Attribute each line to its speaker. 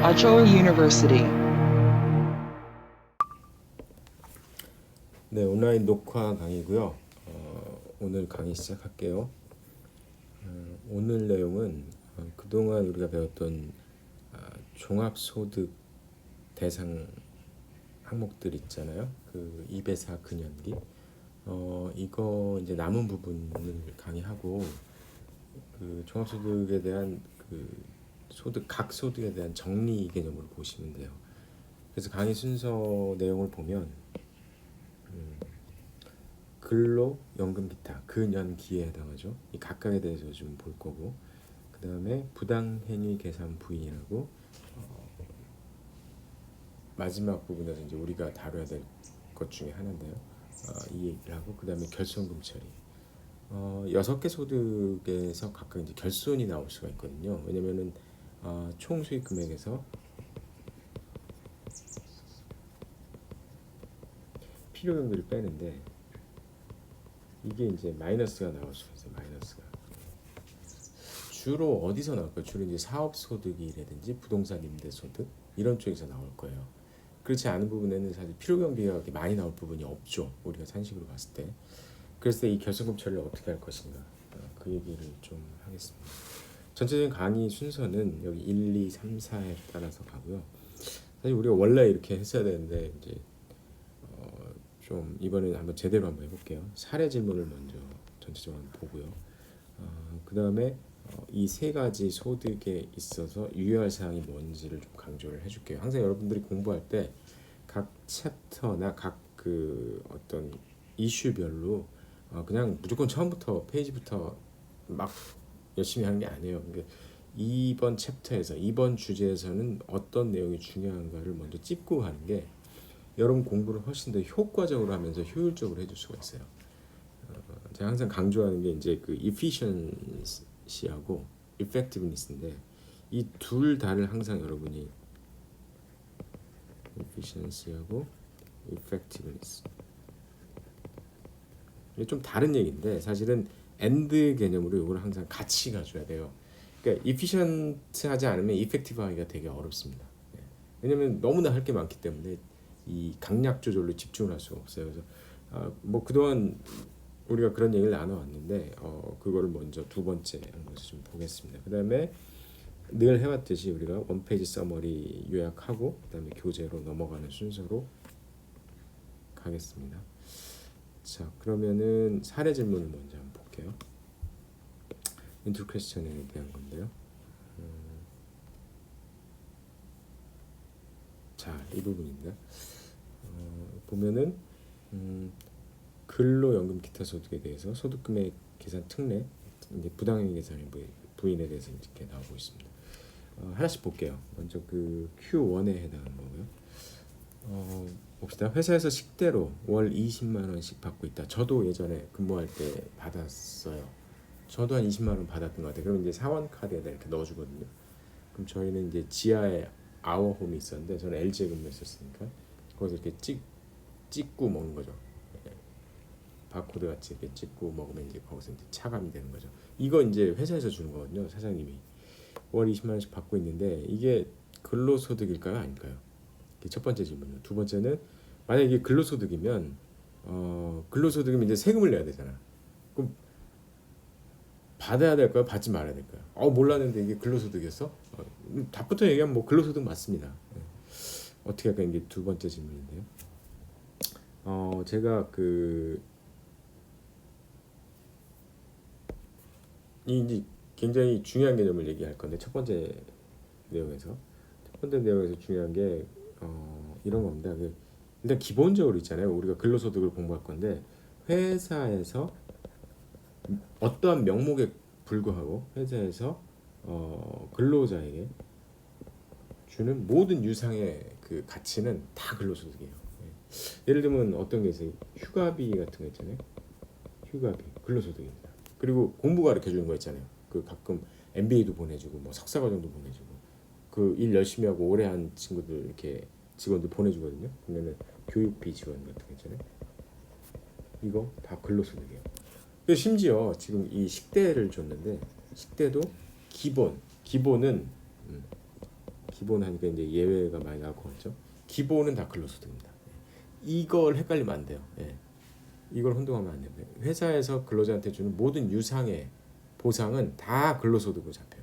Speaker 1: Achoa University.
Speaker 2: 네, 온라인 녹화 강의고요. 어, 오늘 강의 시작할게요. 어, 오늘 내용은 어, 그동안 우리가 배웠던 아, 종합소득 대상 항목들 있잖아요. 그 2배사 근연기. 어, 이거 이제 남은 부분을 강의하고 그 종합소득에 대한 그 소득 각 소득에 대한 정리 개념으로 보시면 돼요. 그래서 강의 순서 내용을 보면 근로 연금 기타 근연 기에 해당하죠. 이 각각에 대해서 좀 볼 거고 그 다음에 부당행위 계산 부인하고 어, 마지막 부분에서 이제 우리가 다뤄야 될 것 중에 하나인데요. 어, 이 얘기를 하고 그 다음에 결손금 처리. 어, 여섯 개 소득에서 각각 이제 결손이 나올 수가 있거든요. 왜냐면은 어, 총 수익 금액에서 필요 경비를 빼는데 이게 이제 마이너스가 나올 수가 있어요. 마이너스가. 주로 어디서 나올까요? 주로 이제 사업 소득이라든지 부동산 임대 소득 이런 쪽에서 나올 거예요. 그렇지 않은 부분에는 사실 필요 경비가 많이 나올 부분이 없죠. 우리가 산식으로 봤을 때. 그래서 이 결손금 처리를 어떻게 할 것인가 어, 그 얘기를 좀 하겠습니다. 전체적인 강의 순서는 여기 1, 2, 3, 4에 따라서 가고요. 사실 우리가 원래 이렇게 했어야 되는데 이제 어, 좀 이번에는 한번 제대로 한번 해볼게요. 사례 질문을 먼저 전체적으로 보고요. 어, 그 다음에 어, 이세 가지 소득에 있어서 유의할 사항이 뭔지를 좀 강조를 해줄게요. 항상 여러분들이 공부할 때 각 챕터나 각 그 어떤 이슈별로 어, 그냥 무조건 처음부터 페이지부터 막 열심히 하는 게 아니에요. 그러니까 이번 챕터에서 이번 주제에서는 어떤 내용이 중요한가를 먼저 찝고 하는 게 여러분 공부를 훨씬 더 효과적으로 하면서 효율적으로 해줄 수가 있어요. 어, 제가 항상 강조하는 게 이제 그 efficiency하고 effectiveness인데 이 둘 다를 항상 여러분이 efficiency하고 effectiveness 이게 좀 다른 얘기인데 사실은 and 개념으로 이걸 항상 같이 가져야 돼요. 그러니까 efficient하지 않으면 effective하기가 되게 어렵습니다. 예. 왜냐면 너무나 할 게 많기 때문에 이 강약 조절로 집중을 할 수가 없어요. 그래서 아, 뭐 그동안 우리가 그런 얘기를 나눠왔는데 어, 그거를 먼저 두 번째 좀 보겠습니다. 그 다음에 늘 해왔듯이 우리가 원페이지 서머리 요약하고 그 다음에 교재로 넘어가는 순서로 가겠습니다. 자 그러면은 사례 질문을 먼저 한번 볼게요. 인트로 퀘스천에 대한 건데요. 음, 자, 이 부분입니다. 어, 보면은 음, 근로연금 기타 소득에 대해서 소득금액 계산 특례 이제 부당행위 계산의 부- 부인에 대해서 이렇게 나오고 있습니다. 어, 하나씩 볼게요. 먼저 그 Q1에 해당하는 거고요. 어, 봅시다. 회사에서 식대로 월 20만 원씩 받고 있다. 저도 예전에 근무할 때 받았어요. 저도 한 20만 원 받았던 것 같아요. 그럼 이제 사원 카드에다 이렇게 넣어주거든요. 그럼 저희는 이제 지하에 아워홈이 있었는데 저는 LG에 근무했었으니까 거기서 이렇게 찍 찍고 먹는 거죠. 예. 바코드 같이 이렇게 찍고 먹으면 이제 거기서 이제 차감이 되는 거죠. 이거 이제 회사에서 주는 거거든요. 사장님이 월 20만 원씩 받고 있는데 이게 근로소득일까요, 아닐까요? 첫 번째 질문이요. 두 번째는 만약 이게 근로소득이면 어 근로소득이면 이제 세금을 내야 되잖아. 그럼 받아야 될까요? 받지 말아야 될까요? 어 몰랐는데 이게 근로소득이었어? 어, 음, 답부터 얘기하면 뭐 근로소득 맞습니다. 네. 어떻게 할까 이게 두 번째 질문인데요. 어 제가 그이 이제 굉장히 중요한 개념을 얘기할 건데 첫 번째 내용에서 첫 번째 내용에서 중요한 게 어, 이런 겁니다. 그 일단 기본적으로 있잖아요. 우리가 근로소득을 공부할 건데 회사에서 어떠한 명목에 불구하고 회사에서 어, 근로자에게 주는 모든 유상의 그 가치는 다 근로소득이에요. 예. 예를 들면 어떤 게 있어요? 휴가비 같은 거 있잖아요. 휴가비 근로소득입니다. 그리고 공부 가르쳐 주는 거 있잖아요. 그 가끔 MBA도 보내주고 뭐 석사과정도 보내주고 그 일 열심히 하고 오래 한 친구들 이렇게 직원들 보내주거든요. 그러면은 교육비 지원 같은 거 있잖아요. 이거 다 근로소득이에요. 심지어 지금 이 식대를 줬는데 식대도 기본 기본은 음, 기본 하니까 이제 예외가 많이 나올 것 같죠. 기본은 다 근로소득입니다. 이걸 헷갈리면 안 돼요. 예. 이걸 혼동하면 안 됩니다. 회사에서 근로자한테 주는 모든 유상의 보상은 다 근로소득으로 잡혀요.